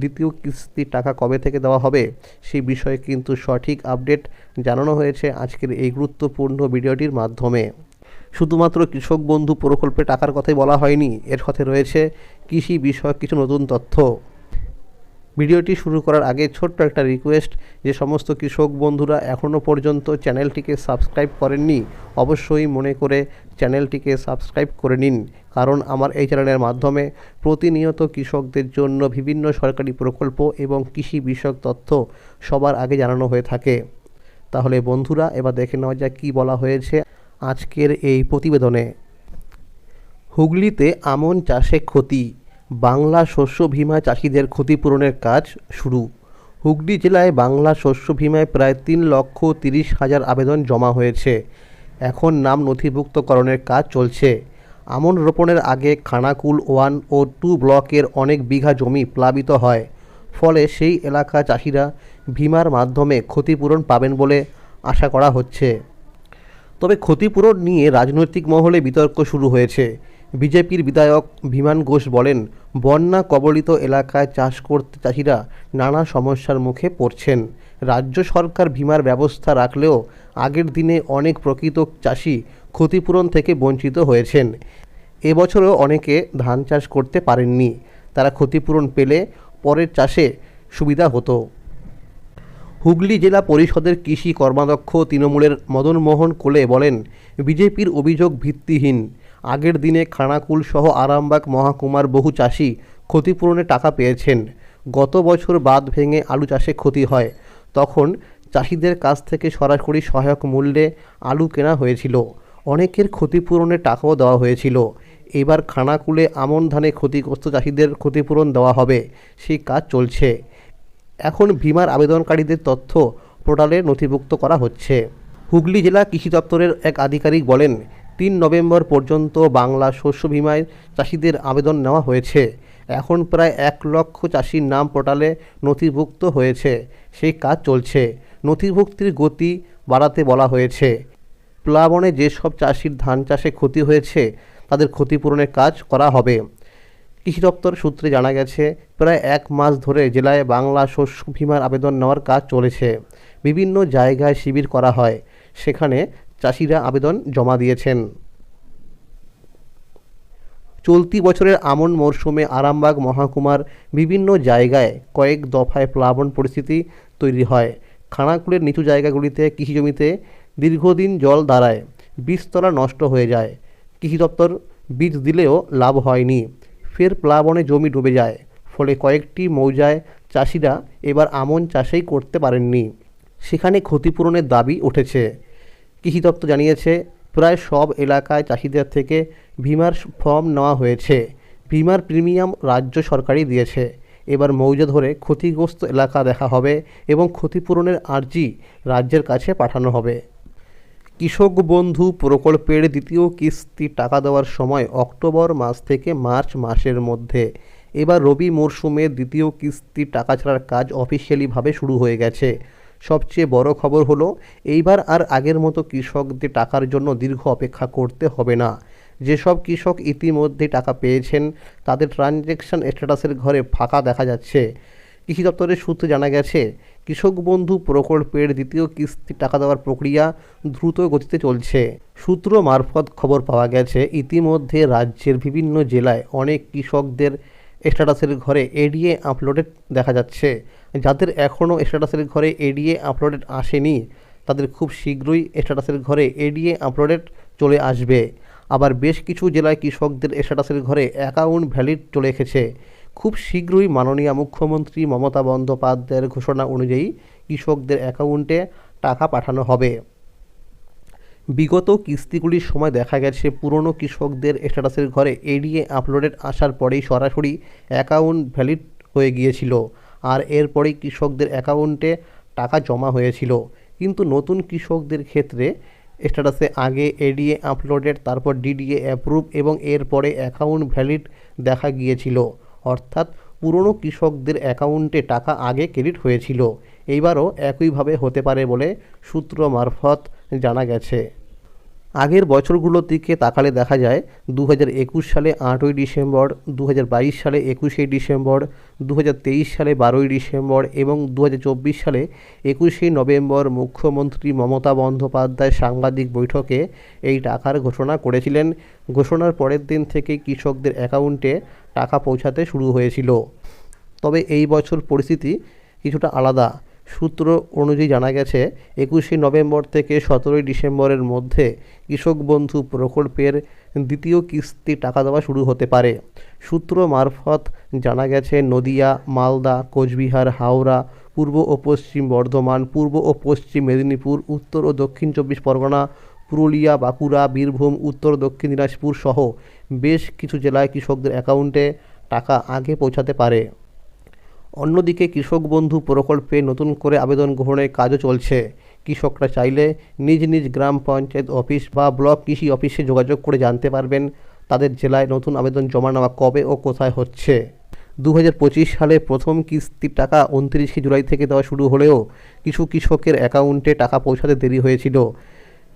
দ্বিতীয় কিস্তির টাকা কবে থেকে দেওয়া হবে সেই বিষয়ে কিন্তু সঠিক আপডেট জানানো হয়েছে আজকের এই গুরুত্বপূর্ণ ভিডিওটির মাধ্যমে। শুধুমাত্র কৃষক বন্ধু প্রকল্পে টাকার কথাই বলা হয়নি, এর সাথে রয়েছে কৃষি বিষয়ক কিছু নতুন তথ্য। ভিডিওটি শুরু করার আগে ছোট্ট একটা রিকোয়েস্ট যে সমস্ত কৃষক বন্ধুরা এখনও পর্যন্ত চ্যানেলটিকে সাবস্ক্রাইব করেননি, অবশ্যই মনে করে চ্যানেলটিকে সাবস্ক্রাইব করে নিন। কারণ আমার এই চ্যানেলের মাধ্যমে প্রতিনিয়ত কৃষকদের জন্য বিভিন্ন সরকারি প্রকল্প এবং কৃষি বিষয়ক তথ্য সবার আগে জানানো হয়ে থাকে। তাহলে বন্ধুরা, এবার দেখে নেওয়া যাক কী বলা হয়েছে আজকের এই প্রতিবেদনে। হুগলিতে আমন চাষে ক্ষতি। বাংলা শস্য বীমা চাষিদের ক্ষতিপূরণের কাজ শুরু। হুগলি জেলায় বাংলা শস্য বীমায় প্রায় তিন লক্ষ তিরিশ হাজার আবেদন জমা হয়েছে। এখন নাম নথিভুক্তকরণের কাজ চলছে। আমন রোপণের আগে খানাকুল ওয়ান ও টু ব্লকের অনেক বিঘা জমি প্লাবিত হয়। ফলে সেই এলাকা চাষিরা বীমার মাধ্যমে ক্ষতিপূরণ পাবেন বলে আশা করা হচ্ছে। তবে ক্ষতিপূরণ নিয়ে রাজনৈতিক মহলে বিতর্ক শুরু হয়েছে। বিজেপির বিধায়ক বিমান ঘোষ বলেন, বন্যা কবলিত এলাকায় চাষ করতে চাষিরা নানা সমস্যার মুখে পড়ছেন। রাজ্য সরকার বিমার ব্যবস্থা রাখলেও আগের দিনে অনেক প্রকৃত চাষি ক্ষতিপূরণ থেকে বঞ্চিত হয়েছেন। এবছরও অনেকে ধান চাষ করতে পারেননি। তারা ক্ষতিপূরণ পেলে পরের চাষে সুবিধা হতো। হুগলি জেলা পরিষদের কৃষি কর্মাধ্যক্ষ তৃণমূলের মদনমোহন কোলে বলেন, বিজেপির অভিযোগ ভিত্তিহীন। আগের দিনে খানাকুল সহ আরামবাগ মহাকুমার বহু চাষি ক্ষতিপূরণে টাকা পেয়েছেন। গত বছর বাদ ভেঙে আলু চাষে ক্ষতি হয়। তখন চাষিদের কাছ থেকে সরাসরি সহায়ক মূল্যে আলু কেনা হয়েছিল। অনেকের ক্ষতিপূরণের টাকাও দেওয়া হয়েছিল। এবার খানাকুলে আমন ধানে ক্ষতিগ্রস্ত চাষিদের ক্ষতিপূরণ দেওয়া হবে। সেই কাজ চলছে। এখন বিমার আবেদনকারীদের তথ্য পোর্টালে নথিভুক্ত করা হচ্ছে। হুগলি জেলা কৃষি দপ্তরের এক আধিকারিক বলেন তিন নভেম্বর পর্যন্ত বাংলা শস্য বিমায় চাষিদের আবেদন নেওয়া হয়েছে। এখন প্রায় এক লক্ষ চাষির নাম পোর্টালে নথিভুক্ত হয়েছে। সেই কাজ চলছে। নথিভুক্তির গতি বাড়াতে বলা হয়েছে। প্লাবনে যেসব চাষির ধান চাষে ক্ষতি হয়েছে, তাদের ক্ষতিপূরণের কাজ করা হবে। কৃষি দপ্তর সূত্রে জানা গেছে, প্রায় এক মাস ধরে জেলায় বাংলা শস্য বীমার আবেদন নেওয়ার কাজ চলেছে। বিভিন্ন জায়গায় শিবির করা হয়। সেখানে চাষিরা আবেদন জমা দিয়েছেন। চলতি বছরের আমন মরশুমে আরামবাগ মহাকুমার বিভিন্ন জায়গায় কয়েক দফায় প্লাবন পরিস্থিতি তৈরি হয়। খানাকুলের নিচু জায়গাগুলিতে কৃষি জমিতে দীর্ঘদিন জল দাঁড়ায়, বীজতলা নষ্ট হয়ে যায়। কৃষি দপ্তর বীজ দিলেও লাভ হয়নি। ফের প্লাবনে জমি ডুবে যায়, ফলে কয়েকটি মৌজায় চাষিরা এবার আমন চাষেই করতে পারেননি। সেখানে ক্ষতিপূরণের দাবি উঠেছে। কৃষি দপ্তর জানিয়েছে, প্রায় সব এলাকায় চাষিদের থেকে বিমার ফর্ম নেওয়া হয়েছে। বিমার প্রিমিয়াম রাজ্য সরকারই দিয়েছে। এবার মৌজা ধরে ক্ষতিগ্রস্ত এলাকা দেখা হবে এবং ক্ষতিপূরণের আর্জি রাজ্যের কাছে পাঠানো হবে। কৃষক বন্ধু প্রকল্পের দ্বিতীয় কিস্তি টাকা দেওয়ার সময় অক্টোবর মাস থেকে মার্চ মাসের মধ্যে। এবার রবি মরশুমে দ্বিতীয় কিস্তি টাকা ছাড়ার কাজ অফিসিয়ালিভাবে শুরু হয়ে গেছে। সবচেয়ে বড় খবর হলো, এইবার আর আগের মতো কৃষকদের টাকার জন্য দীর্ঘ অপেক্ষা করতে হবে না। যেসব কৃষক ইতিমধ্যে টাকা পেয়েছেন, তাদের ট্রানজ্যাকশন স্ট্যাটাসের ঘরে ফাঁকা দেখা যাচ্ছে। কৃষি দপ্তরের সূত্রে জানা গেছে, কৃষক বন্ধু প্রকল্পের দ্বিতীয় কিস্তি টাকা দেওয়ার প্রক্রিয়া দ্রুত গতিতে চলছে। সূত্র মারফত খবর পাওয়া গেছে, ইতিমধ্যে রাজ্যের বিভিন্ন জেলায় অনেক কৃষকদের স্ট্যাটাসের ঘরে এডিএ আপলোডেড দেখা যাচ্ছে। যাদের এখনও স্ট্যাটাসের ঘরে এডিএ আপলোডেড আসেনি, তাদের খুব শীঘ্রই স্ট্যাটাসের ঘরে এডিএ আপলোডেড চলে আসবে। আবার বেশ কিছু জেলায় কৃষকদের স্ট্যাটাসের ঘরে অ্যাকাউন্ট ভ্যালিড চলে এসেছে। খুব শীঘ্রই মাননীয় মুখ্যমন্ত্রী মমতা বন্দ্যোপাধ্যায়ের ঘোষণা অনুযায়ী কৃষকদের অ্যাকাউন্টে টাকা পাঠানো হবে। বিগত কিস্তিগুলির সময় দেখা গেছে, পুরনো কৃষকদের স্ট্যাটাসের ঘরে এডিএ আপলোডেড আসার পরেই সরাসরি অ্যাকাউন্ট ভ্যালিড হয়ে গিয়েছিল। আর এরপরেই কৃষকদের অ্যাকাউন্টে টাকা জমা হয়েছিল। কিন্তু নতুন কৃষকদের ক্ষেত্রে স্ট্যাটাসে আগে এডিএ আপলোডেড, তারপর ডিডিএ অ্যাপ্রুভ এবং এরপরে অ্যাকাউন্ট ভ্যালিড দেখা গিয়েছিল। অর্থাৎ পুরনো কৃষকদের অ্যাকাউন্টে টাকা আগে ক্রেডিট হয়েছিল। এইবারও একইভাবে হতে পারে বলে সূত্র মারফত জানা গেছে। আগের বছরগুলোর দিকে তাকালে দেখা যায় দু হাজার একুশ সালে আটই ডিসেম্বর দু হাজার বাইশ সালে একুশে ডিসেম্বর দু হাজার তেইশ সালে বারোই ডিসেম্বর এবং দু হাজার চব্বিশ সালে একুশে নভেম্বর মুখ্যমন্ত্রী মমতা বন্দ্যোপাধ্যায় সাংবাদিক বৈঠকে এই টাকার ঘোষণা করেছিলেন। ঘোষণার পরের দিন থেকে কৃষকদের অ্যাকাউন্টে টাকা পৌঁছাতে শুরু হয়েছিল। তবে এই বছর পরিস্থিতি কিছুটা আলাদা। সূত্র অনুযায়ী জানা গেছে, একুশে নভেম্বর থেকে সতেরোই ডিসেম্বরের মধ্যে কৃষক বন্ধু প্রকল্পের দ্বিতীয় কিস্তি টাকা দেওয়া শুরু হতে পারে। সূত্র মারফত জানা গেছে, নদিয়া, মালদা, কোচবিহার, হাওড়া, পূর্ব ও পশ্চিম বর্ধমান, পূর্ব ও পশ্চিম মেদিনীপুর, উত্তর ও দক্ষিণ চব্বিশ পরগনা, পুরুলিয়া, বাঁকুড়া, বীরভূম, উত্তর দক্ষিণ দিনাজপুর সহ বেশ কিছু জেলায় কৃষকদের অ্যাকাউন্টে টাকা আগে পৌঁছাতে পারে। অন্যদিকে কৃষক বন্ধু প্রকল্পে নতুন করে আবেদন গ্রহণের কাজও চলছে। কৃষকরা চাইলে নিজ নিজ গ্রাম পঞ্চায়েত অফিস বা ব্লক কৃষি অফিসে যোগাযোগ করে জানতে পারবেন তাদের জেলায় নতুন আবেদন জমা নেওয়া কবে ও কোথায় হচ্ছে। দু হাজার পঁচিশ সালে প্রথম কিস্তির টাকা উনত্রিশে জুলাই থেকে দেওয়া শুরু হলেও কিছু কৃষকের অ্যাকাউন্টে টাকা পৌঁছাতে দেরি হয়েছিল।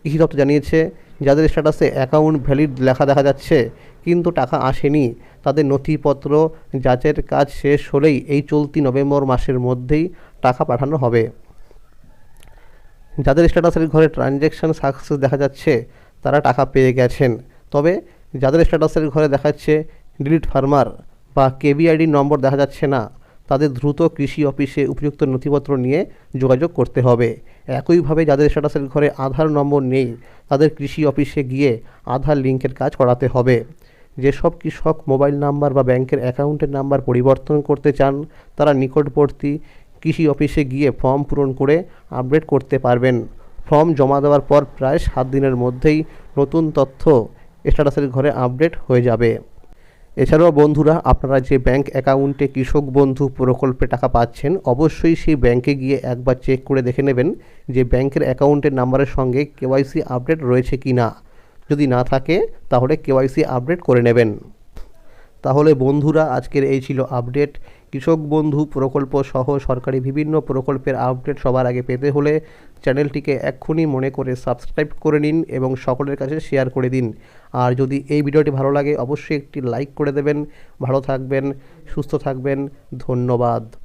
কৃষি দপ্তর জানিয়েছে, যাদের স্ট্যাটাসে অ্যাকাউন্ট ভ্যালিড লেখা দেখা যাচ্ছে, কিন্তু টাকা আসেনি। তাদের নথিপত্র যাচের কাজ শেষ হলেই এই চলতি নভেম্বর মাসের মধ্যেই টাকা পাঠানো হবে। যাদের স্ট্যাটাসের ঘরে ট্রানজ্যাকশান সাকসেস দেখা যাচ্ছে, তারা টাকা পেয়ে গেছেন। তবে যাদের স্ট্যাটাসের ঘরে দেখাচ্ছে ডিলিট ফার্মার বা কেবিআইডি নম্বর দেখা যাচ্ছে না, তাদের দ্রুত কৃষি অফিসে উপযুক্ত নথিপত্র নিয়ে যোগাযোগ করতে হবে। একইভাবে যাদের স্ট্যাটাসের ঘরে আধার নম্বর নেই, তাদের কৃষি অফিসে গিয়ে আধার লিঙ্কের কাজ করাতে হবে। যেসব কৃষক মোবাইল নাম্বার বা ব্যাংকের অ্যাকাউন্টের নাম্বার পরিবর্তন করতে চান, তারা নিকটবর্তী কৃষি অফিসে গিয়ে ফর্ম পূরণ করে আপডেট করতে পারবেন। ফর্ম জমা দেওয়ার পর প্রায় সাত দিনের মধ্যেই নতুন তথ্য স্ট্যাটাসের ঘরে আপডেট হয়ে যাবে। এছাড়াও বন্ধুরা, আপনারা যে ব্যাংক অ্যাকাউন্টে কৃষক বন্ধু প্রকল্পে টাকা পাচ্ছেন, অবশ্যই সেই ব্যাংকে গিয়ে একবার চেক করে দেখে নেবেন যে ব্যাংকের অ্যাকাউন্টের নাম্বারের সঙ্গে কেওয়াইসি আপডেট রয়েছে কি না। যদি না থাকে, তাহলে কেওয়াইসি আপডেট করে নেবেন। তাহলে বন্ধুরা, আজকের এই ছিল আপডেট কৃষক বন্ধু প্রকল্প সহ সরকারি বিভিন্ন প্রকল্পের আপডেট সবার আগে পেতে হলে চ্যানেলটিকে এক্ষুনি মনে করে সাবস্ক্রাইব করে নিন এবং সকলের কাছে শেয়ার করে দিন। আর যদি এই ভিডিওটি ভালো লাগে, অবশ্যই একটি লাইক করে দেবেন। ভালো থাকবেন, সুস্থ থাকবেন। ধন্যবাদ।